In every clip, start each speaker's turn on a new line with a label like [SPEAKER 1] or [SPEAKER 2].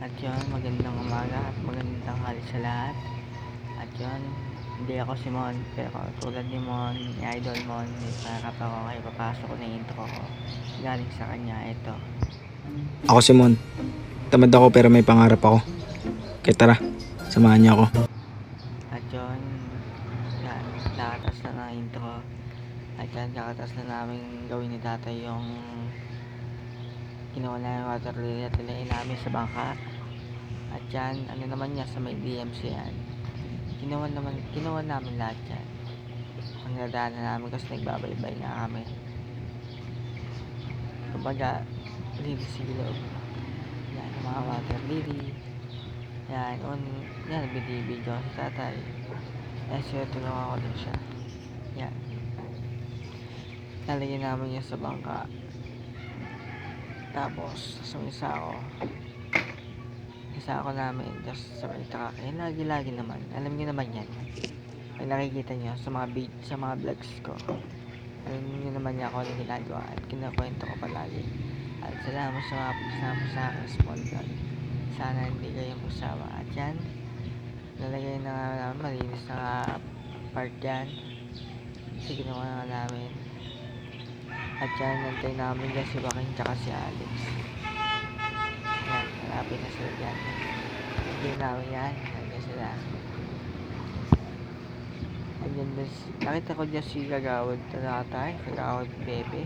[SPEAKER 1] At yun, magandang umaga at magandang hali sa lahat. At yun, hindi ako si Mon, pero tulad ni Mon, ni Idol Mon, may pangarap ako kayo papasok ko na intro ko. Galing sa kanya, ito.
[SPEAKER 2] Ako si Mon. Tamad ako pero may pangarap ako. Kaya tara, samahan niyo ako.
[SPEAKER 1] At yun, nakatas na ng intro. At yan, kakatas na namin gawin ni tatay yung ginawa na yung water lily at nilagay namin sa bangka. At yan, ano naman niya sa may DMC yan. Ginawa naman, ginawa namin lahat yan. Ang nadaan na namin kasi nagbabaybay nga kami. Kumbaga, linis sa ilog. Yan, mga water lily. Yan, on, yan, binibidyo sa tatay. Yan, siya, tulungan ko din siya. Yan. Lalagyan namin yan sa bangka. Tapos, sa isa ako, isa ako namin, just sa may truck. Eh, lagi-lagi naman. Alam niyo naman yan. Pag nakikita niyo sa mga vid sa mga vlogs ko, alam niyo naman niya ako ang ginagawa at kinakwento ko palagi. At salamat sa mga pagsama sa akin, small. Sana hindi kayo masawa. At yan, lalagay na nga namin, malinis na part dyan. Kasi ginawa na nga namin. At yan, nantay namin dyan si Joaquin tsaka si Alex. Malapit na sila dyan. Namin yan, nandiyan sila. Nandiyan din, si- nakita ko dyan si Kagawad Talatay, Kagawad Bebe.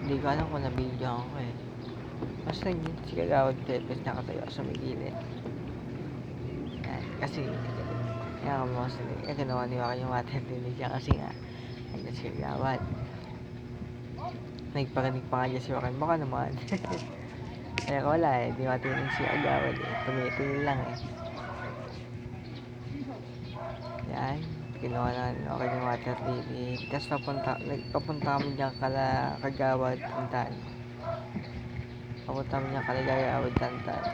[SPEAKER 1] Hindi ko alam kung na-video ako eh. Basta nandiyan si Kagawad Bebe nakatayo sa may gilid. Yan, kasi, yan mo eh, ginawa ni Joaquin yung lily dyan kasi nga, nandiyan si Kagawad. Nagparinig pa nga dyan si Joaquin, baka naman. Kaya ko wala eh, di matinig si Agawad eh. Tumitingin lang eh. Yan, ginawa na okay yung water lily. Tapos papunta, nagpapunta kami dyan kala Kagawad Tantan. Papunta kami dyan kala Kagawad Tantan.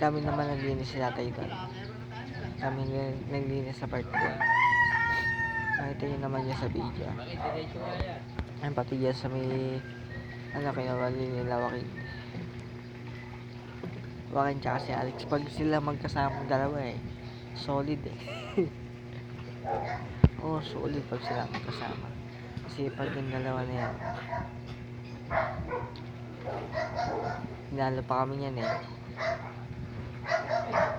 [SPEAKER 1] Kami naman naglinis si tatay doon. Kami nag- naglinis sa part doon. Nakita nyo naman yan sa video. Ayun, pati yan sa may ano kinawali nila Joaquin? Joaquin tsaka si Alex. Pag sila magkasama dalawa eh solid eh. Oh solid pag sila magkasama. Kasi pag yung dalawa na yan Hinalo pa kami yan eh.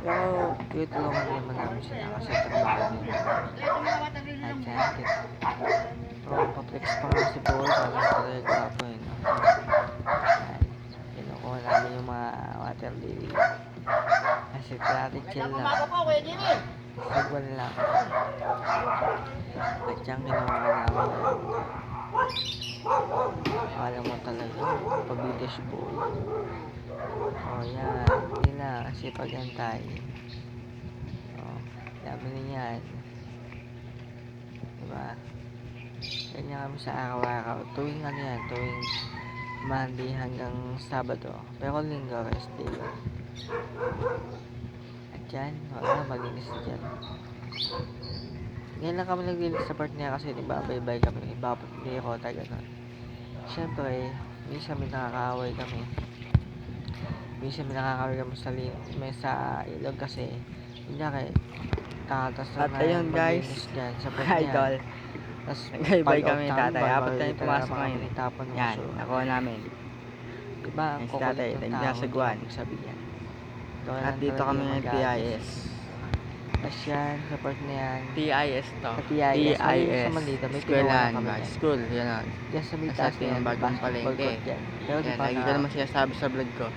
[SPEAKER 1] Pero tutulungan din naman namin sila kasi trabaho nila at yan Oh, paplex pa nga si Paul para talaga gwapo eh, no? Yan. Kinukuha namin yung mga water lily. Kasi dati chill lang. Sigwan lang. At yan kinuha namin. Akala mo talaga, pabilis boy. Oh, yan. Hindi na, kasi pag-antay. Oh, dami na yan. Diba? Ganyan kami sa araw-araw. Tuwing ano yan, tuwing Monday hanggang Sabado. Pero linggo, rest day. At yan, wala, malinis na dyan. Ngayon lang kami naglinis sa part niya kasi diba, bye-bye kami. Ibabot ni Rota, gano'n. Siyempre, minsan may nakakaaway kami. Minsan may nakakaaway kami sa, may sa ilog kasi. Kunyari, kakatas
[SPEAKER 3] At
[SPEAKER 1] na
[SPEAKER 3] ayun, guys,
[SPEAKER 1] dyan sa part niya.
[SPEAKER 3] Idol.
[SPEAKER 1] Tapos
[SPEAKER 3] Nag-bye kami
[SPEAKER 1] pag-out
[SPEAKER 3] tatay. Apat kami pumasok ngayon
[SPEAKER 1] tapon ng
[SPEAKER 3] Yan, nakuha namin.
[SPEAKER 1] Diba,
[SPEAKER 3] Yan si tatay,
[SPEAKER 1] ng
[SPEAKER 3] nandiyan
[SPEAKER 1] tao,
[SPEAKER 3] sa
[SPEAKER 1] hindi
[SPEAKER 3] Guan.
[SPEAKER 1] mo magsabihan. Ikaw
[SPEAKER 3] At
[SPEAKER 1] lang
[SPEAKER 3] dito kami ng. TIS.
[SPEAKER 1] Tapos yan, sa part na yan.
[SPEAKER 3] TIS to.
[SPEAKER 1] TIS. Ayun sa Manila, may
[SPEAKER 3] ba?
[SPEAKER 1] yan.
[SPEAKER 3] School, yan o.
[SPEAKER 1] Yan sa may taas na yan,
[SPEAKER 3] bagong palengke.
[SPEAKER 1] Pero di
[SPEAKER 3] lagi ko
[SPEAKER 1] na,
[SPEAKER 3] naman sinasabi sa vlog ko.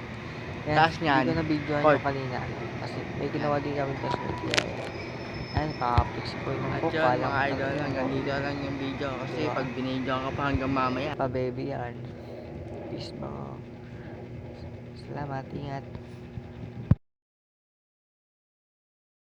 [SPEAKER 1] yan,
[SPEAKER 3] taas niyan,
[SPEAKER 1] Hindi ko na video
[SPEAKER 3] court.
[SPEAKER 1] nyo kanina. Kasi may ginawa din kami may TIS. Yan, pakapix ko yung
[SPEAKER 3] At yun, mga idol, hanggang dito lang yung video. Kasi
[SPEAKER 1] Diba?
[SPEAKER 3] pag binidyo ka pa hanggang mamaya.
[SPEAKER 1] Pa baby yan. Peace bro. Salamat, ingat.